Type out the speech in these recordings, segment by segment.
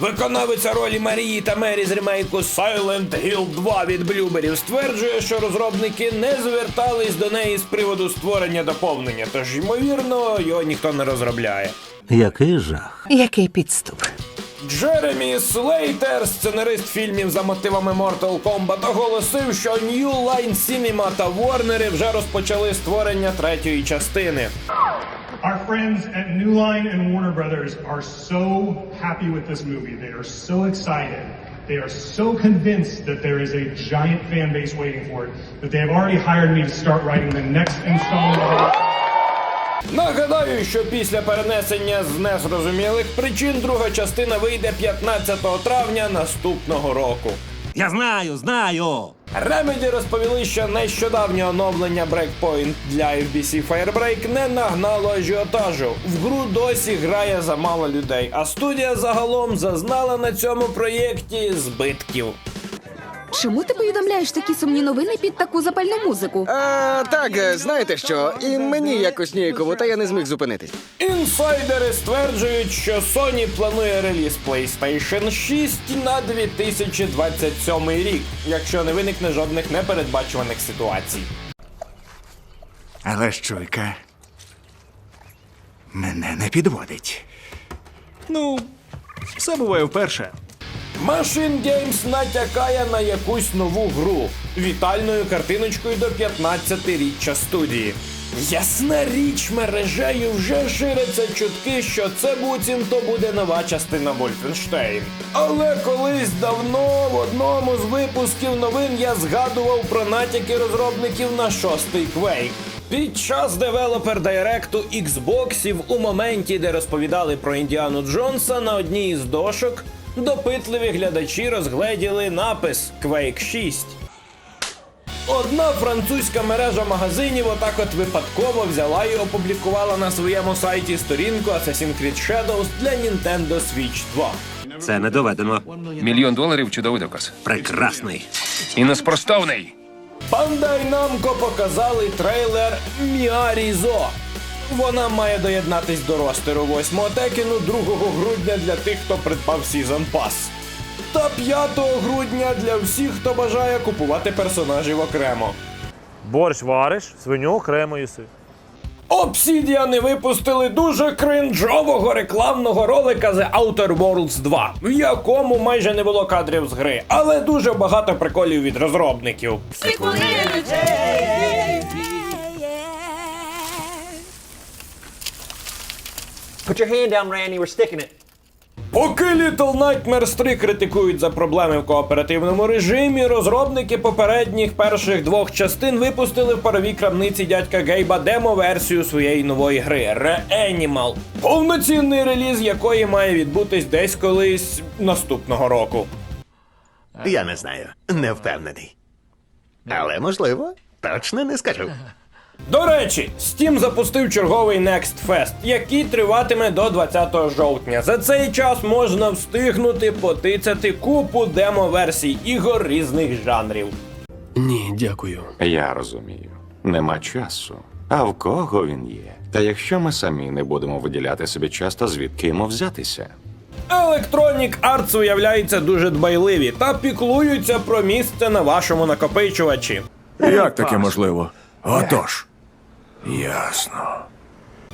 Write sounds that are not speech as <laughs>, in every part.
Виконавиця ролі Марії та Мері з ремейку Silent Hill 2 від Блюберів стверджує, що розробники не звертались до неї з приводу створення доповнення, тож ймовірно його ніхто не розробляє. Який жах. Який підступ? Джеремі Слейтер, сценарист фільмів за мотивами Mortal Kombat, оголосив, що New Line Cinema та Warner вже розпочали створення третьої частини. Our friends at New Line and Warner Brothers are so happy with this movie. They are so excited. They are so convinced that there is a giant fan base waiting for it that they have already hired me to start writing the next installment. Нагадаю, що після перенесення з незрозумілих причин друга частина вийде 15 травня наступного року. Я знаю, знаю. Remedy розповіли, що нещодавнє оновлення Breakpoint для FBC Firebreak не нагнало ажіотажу. В гру досі грає замало людей, а студія загалом зазнала на цьому проєкті збитків. Чому ти повідомляєш такі сумні новини під таку запальну музику? А, так, е, знаєте що, і мені якось ніяково, та я не зміг зупинитись. Інсайдери стверджують, що Sony планує реліз PlayStation 6 на 2027 рік, якщо не виникне жодних непередбачуваних ситуацій. Але щуйка мене не підводить. Ну, все буває вперше. Machine Games натякає на якусь нову гру вітальною картиночкою до 15-річчя студії. Ясна річ, мережею вже ширяться чутки, що це буцімто буде нова частина Wolfenstein. Але колись давно в одному з випусків новин я згадував про натяки розробників на шостий Quake. Під час девелопер директу Xboxів у моменті, де розповідали про Індіану Джонса, на одній із дошок допитливі глядачі розгледіли напис Quake 6. Одна французька мережа магазинів отак от випадково взяла і опублікувала на своєму сайті сторінку Assassin's Creed Shadows для Nintendo Switch 2. Це не доведено. Мільйон доларів чудовий доказ. Прекрасний. І неспростовний. Bandai Namco показали трейлер Міарізо. Вона має доєднатись до ростеру 8 Текіну 2 грудня для тих, хто придбав Season Pass. Та 5 грудня для всіх, хто бажає купувати персонажів окремо. Борщ вариш, свиню окремо їси. Обсідіани випустили дуже кринжового рекламного ролика The Outer Worlds 2, в якому майже не було кадрів з гри, але дуже багато приколів від розробників. Put your hand down, Randy, we're sticking it. Поки Little Nightmares 3 критикують за проблеми в кооперативному режимі, розробники попередніх перших двох частин випустили в паровій крамниці дядька Гейба демо-версію своєї нової гри Re-Animal, повноцінний реліз якої має відбутись десь колись наступного року. Я не знаю, не впевнений. Але можливо, точно не скажу. До речі, Steam запустив черговий Next Fest, який триватиме до 20 жовтня. За цей час можна встигнути потицяти купу демо-версій ігор різних жанрів. Ні, дякую. Я розумію, нема часу. А в кого він є? Та якщо ми самі не будемо виділяти собі час, то звідки йому взятися? Electronic Arts виявляється дуже дбайливі та піклуються про місце на вашому накопичувачі. Як таке можливо? Отож. Ясно.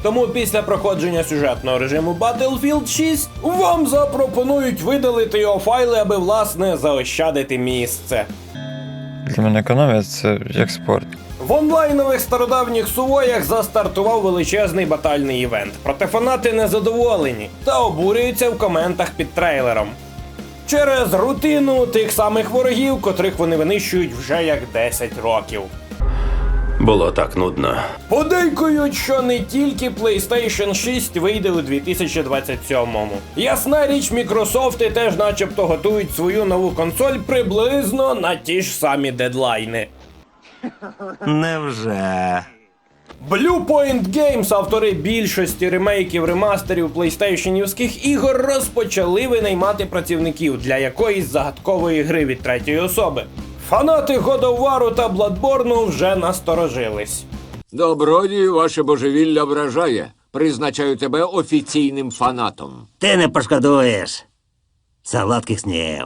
Тому після проходження сюжетного режиму Battlefield 6 вам запропонують видалити його файли, аби власне заощадити місце. Для мене економія це як спорт. В онлайнових стародавніх сувоях застартував величезний батальний івент. Проте фанати незадоволені та обурюються в коментах під трейлером. Через рутину тих самих ворогів, котрих вони винищують вже як 10 років. Було так нудно. Подейкують, що не тільки PlayStation 6 вийде у 2027-му. Ясна річ, Мікрософти теж начебто готують свою нову консоль приблизно на ті ж самі дедлайни. Невже? Blue Point Games, автори більшості ремейків ремастерів PlayStationівських ігор, розпочали винаймати працівників для якоїсь загадкової гри від третьої особи. Фанати Годовару та Бладборну вже насторожились. Добродію, ваше божевілля вражає. Призначаю тебе офіційним фанатом. Ти не пошкодуєш. Солодких снів.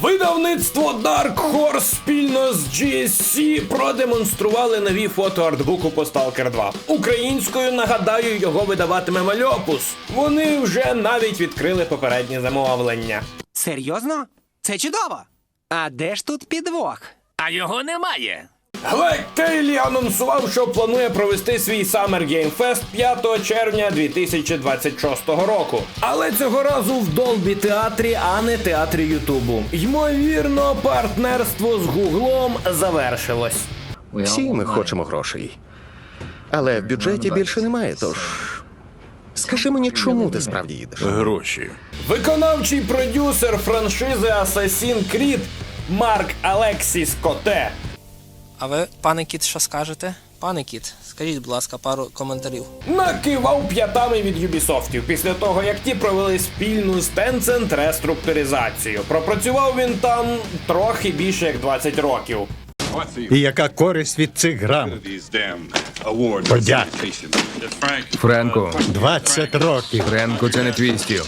Видавництво Dark Horse спільно з GSC продемонстрували нові фото артбуку по Stalker 2. Українською, нагадаю, його видаватиме Мальопус. Вони вже навіть відкрили попереднє замовлення. Серйозно? Це чудово. А де ж тут підвох? А його немає. Глек Кейлі анонсував, що планує провести свій Summer Game Fest 5 червня 2026 року. Але цього разу в Долбі театрі, а не театрі Ютубу. Ймовірно, партнерство з Гуглом завершилось. Всі ми хочемо грошей. Але в бюджеті більше немає, тож. Скажи мені, чому ти справді їдеш? Гроші. Виконавчий продюсер франшизи Assassin's Creed Марк Алексіс Коте А ви, пане кіт, що скажете? Пане кіт, скажіть, будь ласка, пару коментарів. накивав п'ятами від Юбісофтів після того, як ті провели спільну з Tencent реструктуризацію. Пропрацював він там трохи більше як 20 років. І яка користь від цих грам? Подяк. Френку, 20 років. Френку, це не твій стіл.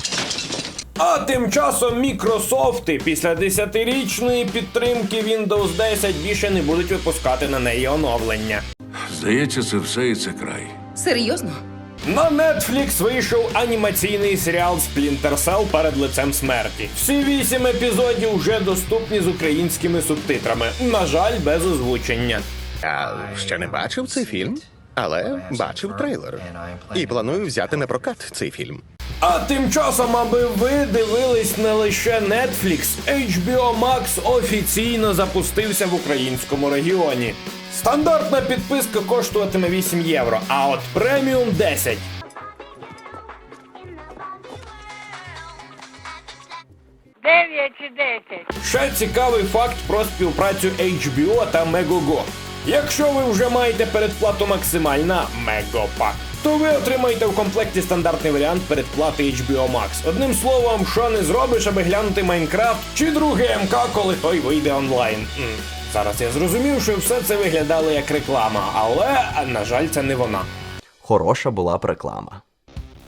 А тим часом Мікрософти після 10-річної підтримки Windows 10 більше не будуть випускати на неї оновлення. Здається, це все і це край. Серйозно? На Netflix вийшов анімаційний серіал Splinter Cell перед лицем смерті. Всі вісім епізодів вже доступні з українськими субтитрами. На жаль, без озвучення. Я ще не бачив цей фільм, але бачив трейлер. І планую взяти на прокат цей фільм. А тим часом, аби ви дивились не лише Netflix, HBO Max офіційно запустився в українському регіоні. Стандартна підписка коштуватиме 8 євро, а от преміум 10. Дев'ять чи десять. Ще цікавий факт про співпрацю HBO та Megogo. Якщо ви вже маєте передплату максимальна Мегопак, то ви отримаєте в комплекті стандартний варіант передплати HBO Max. Одним словом, що не зробиш, аби глянути Майнкрафт чи другий МК, коли той вийде онлайн. Зараз я зрозумів, що все це виглядало як реклама, але, на жаль, це не вона. Хороша була б реклама.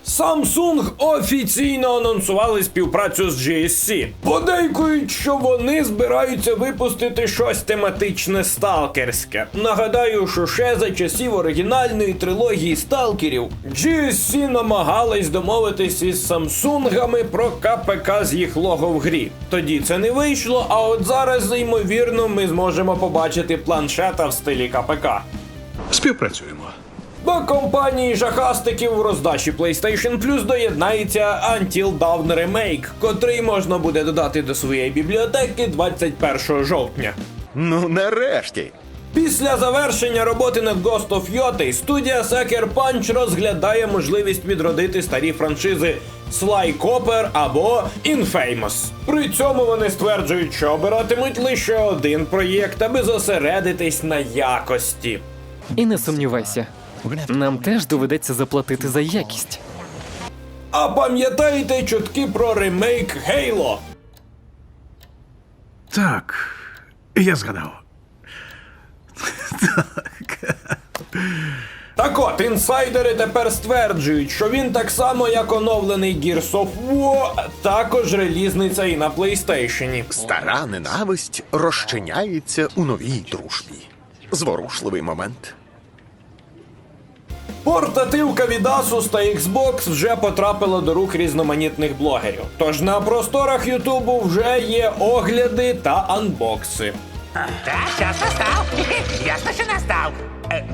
Samsung офіційно анонсували співпрацю з GSC. Подейкують, що вони збираються випустити щось тематичне сталкерське. Нагадаю, що ще за часів оригінальної трилогії сталкерів GSC намагались домовитись із Самсунгами про КПК з їх лого в грі. Тоді це не вийшло, а от зараз, ймовірно, ми зможемо побачити планшета в стилі КПК. Співпрацюємо. До компанії жахастиків в роздачі PlayStation Plus доєднається Until Dawn Remake, котрий можна буде додати до своєї бібліотеки 21 жовтня. Ну, нарешті. Після завершення роботи над Ghost of Yotei студія Sucker Punch розглядає можливість відродити старі франшизи Sly Cooper або Infamous. При цьому вони стверджують, що обиратимуть лише один проєкт, аби зосередитись на якості. І не сумнівайся, нам теж доведеться заплатити за якість. А пам'ятаєте чутки про ремейк Halo? Так, я згадав. Так от, інсайдери тепер стверджують, що він так само, як оновлений Gears of War, також релізниця і на PlayStation. Стара ненависть розчиняється у новій дружбі. Зворушливий момент. Портативка від Asus та Xbox вже потрапила до рук різноманітних блогерів. Тож на просторах Ютубу вже є огляди та анбокси. Так, час настав. <laughs> Ясно, що настав.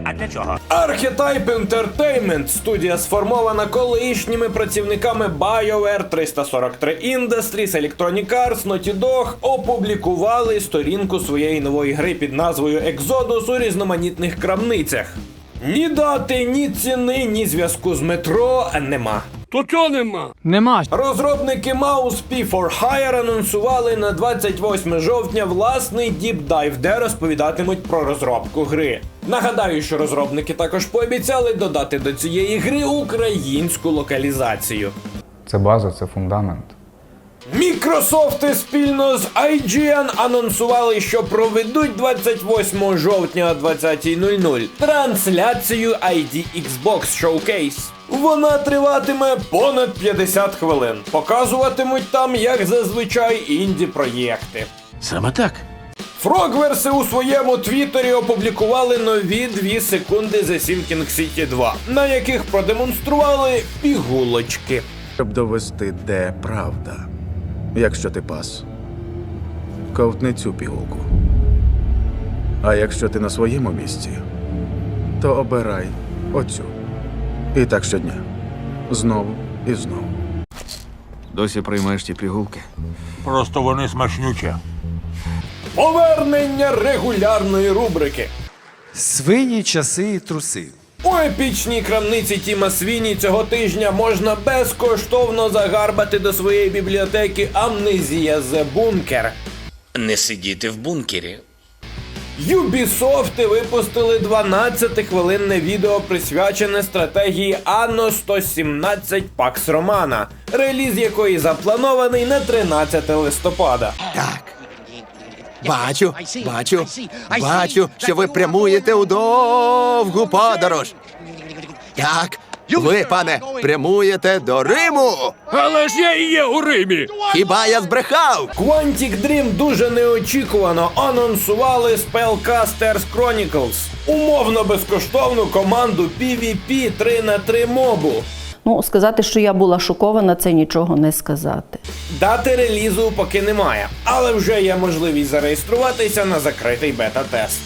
А для чого? Archetype Entertainment, студія сформована колишніми працівниками BioWare 343 Industries, Electronic Arts, Naughty Dog, опублікували сторінку своєї нової гри під назвою Exodus у різноманітних крамницях. Ні дати, ні ціни, ні зв'язку з метро нема. То чого нема? Нема. Розробники Mouse P for Hire анонсували на 28 жовтня власний діпдайв, де розповідатимуть про розробку гри. Нагадаю, що розробники також пообіцяли додати до цієї гри українську локалізацію. Це база, це фундамент. Мікрософти спільно з IGN анонсували, що проведуть 28 жовтня о 20.00 трансляцію ID Xbox Showcase. Вона триватиме понад 50 хвилин. Показуватимуть там, як зазвичай, інді проєкти. Саме так. Фрогверси у своєму твіттері опублікували нові 2 секунди The Sinking City 2, на яких продемонстрували пігулочки. Щоб довести, де правда. Якщо ти пас, ковтни цю пігулку. А якщо ти на своєму місці, то обирай оцю. І так щодня. Знову і знову. Досі приймаєш ті пігулки? Просто вони смачнючі. Повернення регулярної рубрики. Свині, часи і труси. У епічній крамниці Тіма Свіні цього тижня можна безкоштовно загарбати до своєї бібліотеки Амнезія The Bunker. Не сидіти в бункері. Ubisoft випустили 12-хвилинне відео, присвячене стратегії Anno 117 Pax Romana, реліз якої запланований на 13 листопада. Так. Бачу, бачу, бачу, що ви прямуєте у довгу подорож. Так, ви, пане, прямуєте до Риму. Але ж я і є у Римі! Хіба я збрехав? Quantic Dream дуже неочікувано анонсували Spellcasters Chronicles, умовно безкоштовну команду PvP 3 на 3 мобу. Ну, сказати, що я була шокована, це нічого не сказати. Дати релізу поки немає, але вже є можливість зареєструватися на закритий бета-тест.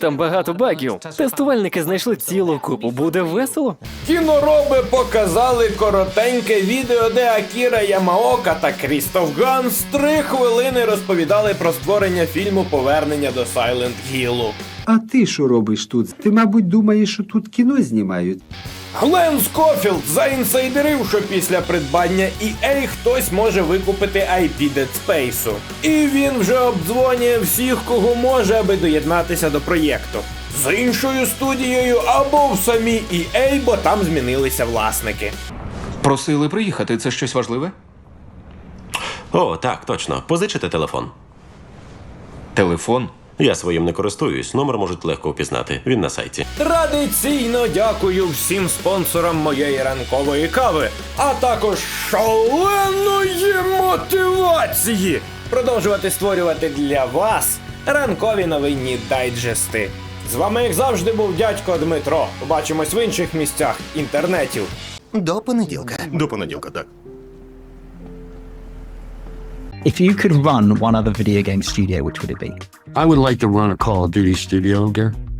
Там багато багів. Тестувальники знайшли цілу купу. Буде весело. Кінороби показали коротеньке відео, де Акіра Ямаока та Крістоф Ганс три хвилини розповідали про створення фільму Повернення до Сайлент Гілу. А ти що робиш тут? Ти, мабуть, думаєш, що тут кіно знімають. Глен Скофілд заінсайдерив, що після придбання EA хтось може викупити IP Dead Space. І він вже обдзвонює всіх, кого може, аби доєднатися до проєкту. З іншою студією або в самій EA, бо там змінилися власники. Просили приїхати. Це щось важливе? О, так, точно. Позичите телефон. Телефон. Я своїм не користуюсь, номер можуть легко впізнати. Він на сайті. Традиційно дякую всім спонсорам моєї ранкової кави, а також шаленої мотивації продовжувати створювати для вас ранкові новинні дайджести. З вами, як завжди, був дядько Дмитро. Побачимось в інших місцях інтернетів. До понеділка. До понеділка, так. If you could run one other video game studio, which would it be? I would like to run a Call of Duty studio, Gare.